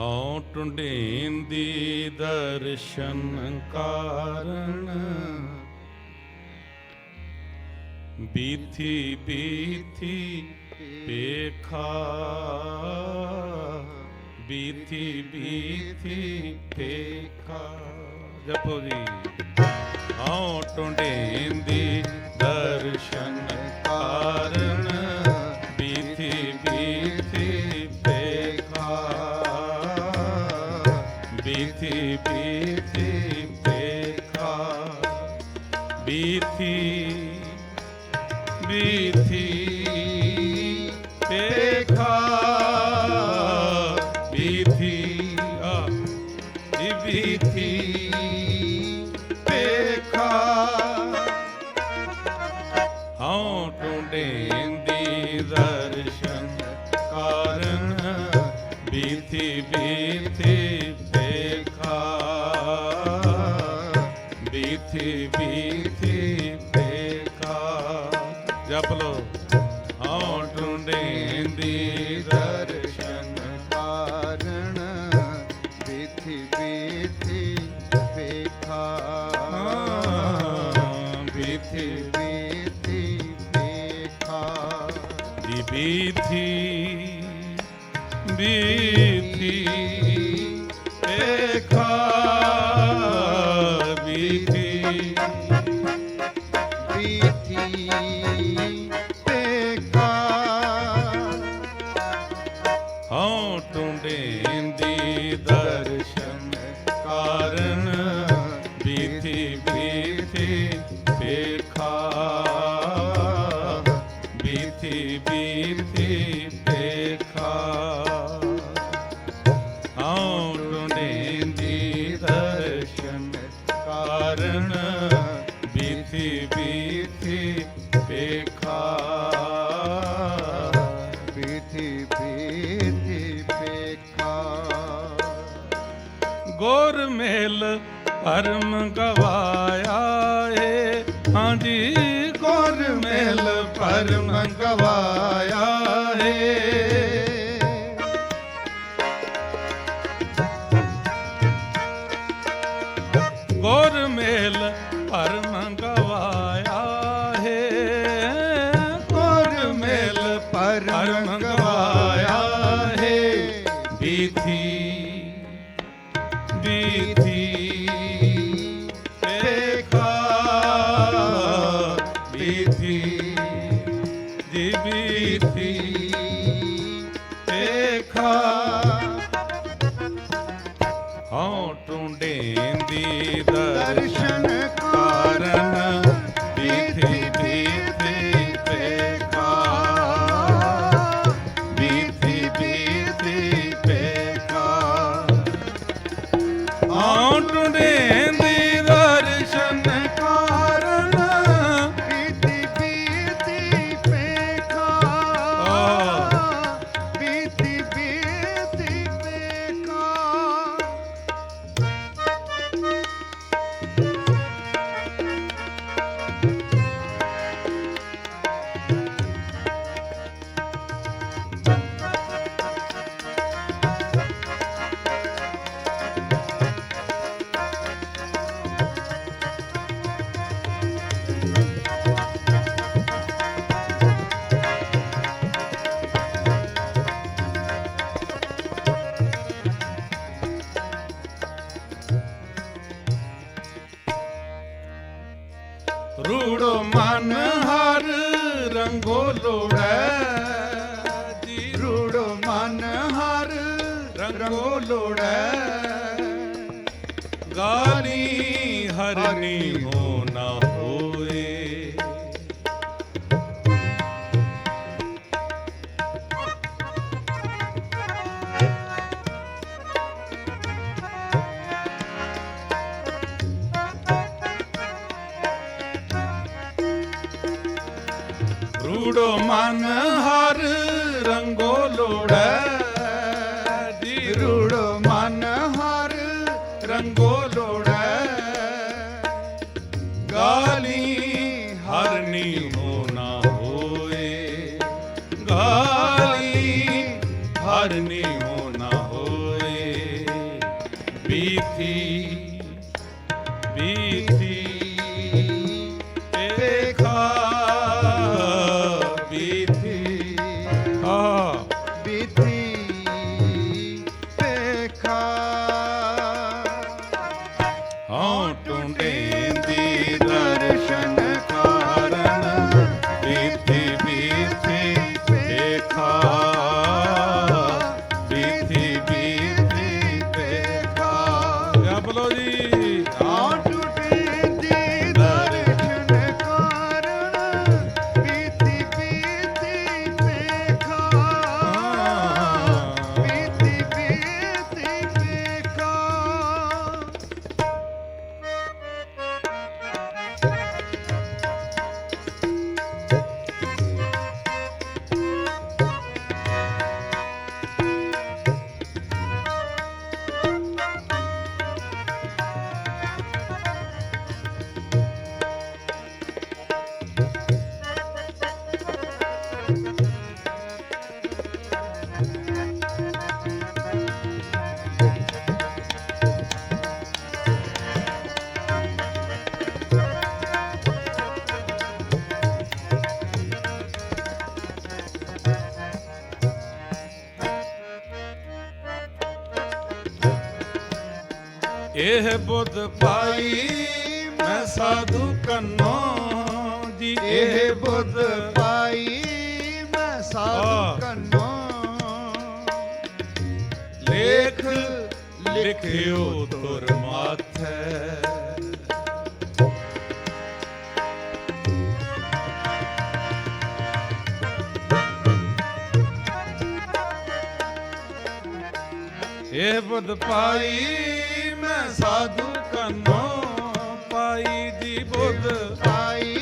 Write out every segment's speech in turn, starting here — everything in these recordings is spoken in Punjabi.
ਹਉ ਟੁੰਡੇਂਦੀ ਦਰਸ਼ਨ ਕਾਰਨ। ਬੀਥੀ ਬੀਥੀ ਪੇਖਾ, ਬੀਥੀ ਬੀਥੀ ਪੇਖਾ। ਜਪੋ ਜੀ। ਹਉ ਟੁੰਡੇਂਦੀ ਦਰਸ਼ਨ ਜੀ ਬੀਥੀ ਪੇਖਾ ਹਉ ਟੁੰਡੇਂਦੀ ਦਰਸ਼ਨ ਕਾਰਨ ਬੀਥੀ ਬੀਥੀ ਪੇਖਾ ਬੀਥੀ ਬੀਥੀ ਪੇਖਾ ਜਪ ਲੋ ਬੀਥੀ ਏਖਾ ਬੀਥੀ ਬੀਥੀ ਵੇਖਾ ਹਉ ਟੁੰਡੇਂਦੀ ਦਰਸ਼ਨ ਕਾਰਨ ਬੀਥੀ ਬੀਥੀ ਬੀਥੀ ਬੀਥੀ ਵੇਖਾ ਮੇਲ ਪਰਮ ਗਵਾਇਆ ਏ ਹਾਂਜੀ ਗੁਰ ਮੇਲ ਪਰਮ ਗਵਾਇਆ ਏ ਗੁਰ ਮੇਲ ਪਰਮ ਜੀ ਬੀਥੀ ਏਖਾ ਹਉ ਟੁੰਡੇਂਦੀ ਦਰਸ਼ਨ ਕਾਰਨ ਬੀਥੀ ਬੀਥੀ ਪੇਖਾ। ਬੀਥੀ ਬੀਥੀ ਪੇਖਾ। ਹਉ ਰੂੜੋ ਮਨ ਹਰ ਰੰਗੋ ਲੋੜੈ। ਜੀ ਰੂੜੋ ਮਨ ਹਰ ਰੰਗੋ ਲੋੜੈ। ਗਾਲੀ ਹਰਨੀ ਹੋ ਰੰਗੋ ਲੋੜੈ। ਗਾਲੀ ਹਰਨੀ ਹੋਣਾ ਹੋਏ। ਗਾਲੀ ਹਰਨੀ ਹੋਣਾ ਨਾ ਹੋਏ। ਬੀਥੀ ਬੀਥੀ ਏਖਾ ਇਹ ਬੁੱਧ ਪਾਈ ਮੈਂ ਸਾਧੂ ਕੰਨੋਂ ਦੀ ਇਹ ਬੁੱਧ ਪਾਈ ਮੈਂ। ਸਾਧੂ ਕੰਨੋਂ। ਲੇਖ ਲਿਖਿਓ ਤੁਰ ਮਾਥੈ। ਇਹ ਬੁੱਧ ਪਾਈ ਮੈਂ ਸਾਧੂ ਕੰਨੋਂ ਪਾਈ ਦੀ ਬੁੱਧ। ਪਾਈ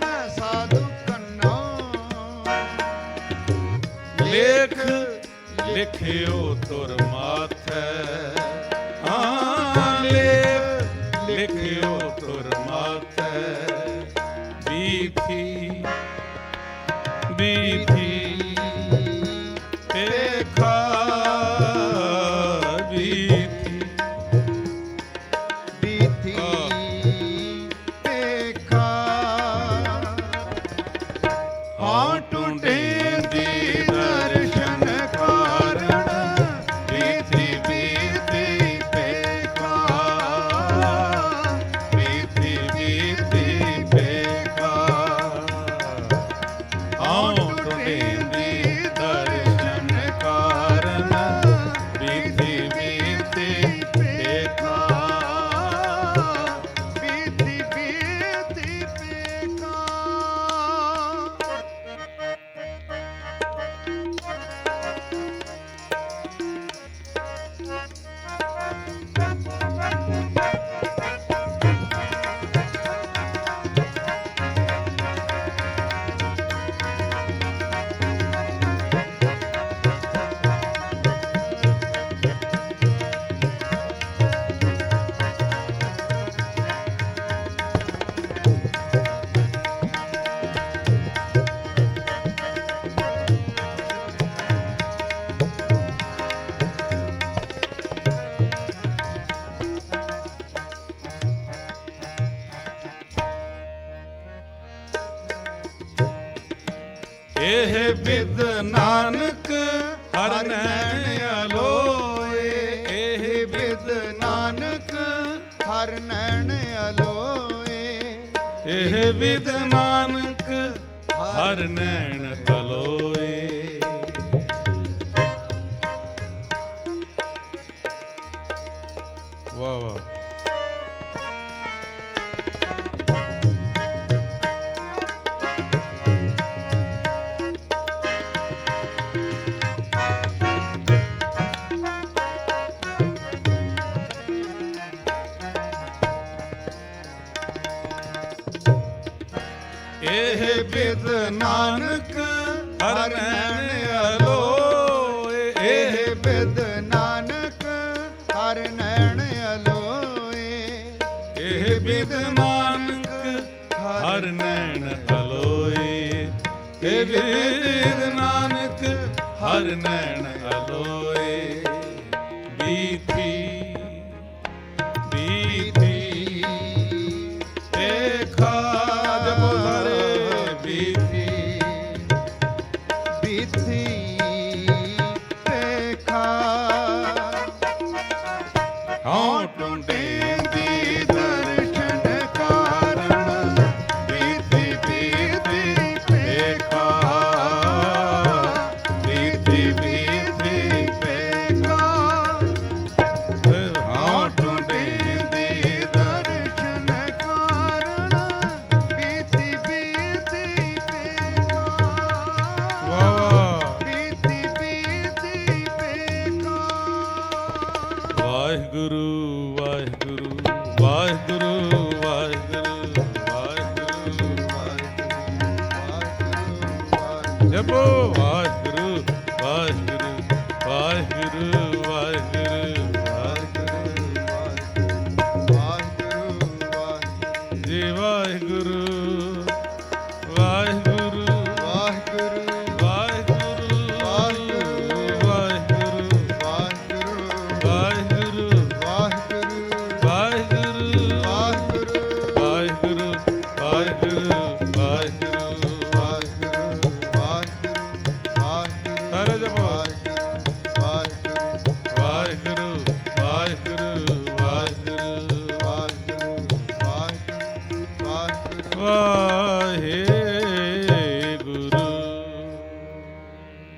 ਮੈਂ ਸਾਧੂ ਕੰਨੋਂ। ਲੇਖ ਲਿਖਿਓ ਤੁਰ ਬਿਦ ਨਾਨਕ ਹਰ ਨੈਣ ਅਲੋਏ। ਇਹ ਬਿਦ ਨਾਨਕ ਹਰ ਨੈਣ ਅਲੋਏ। ਇਹ ਬਿਦ ਨਾਨਕ ਹਰ ਨੈਣ ਇਹ ਬਿਦ ਨਾਨਕ ਹਰ ਨੈਣ ਅਲੋਏ। ਇਹ ਬਿਦ ਨਾਨਕ ਹਰ ਨੈਣ ਅਲੋਏ। ਇਹ ਬਿਦ ਨਾਨਕ ਹਰ ਨੈਣ ਅਲੋਏ। ਇਹ ਬਿਦ ਨਾਨਕ ਹਰ ਨੈਣ ਅਲੋਏ।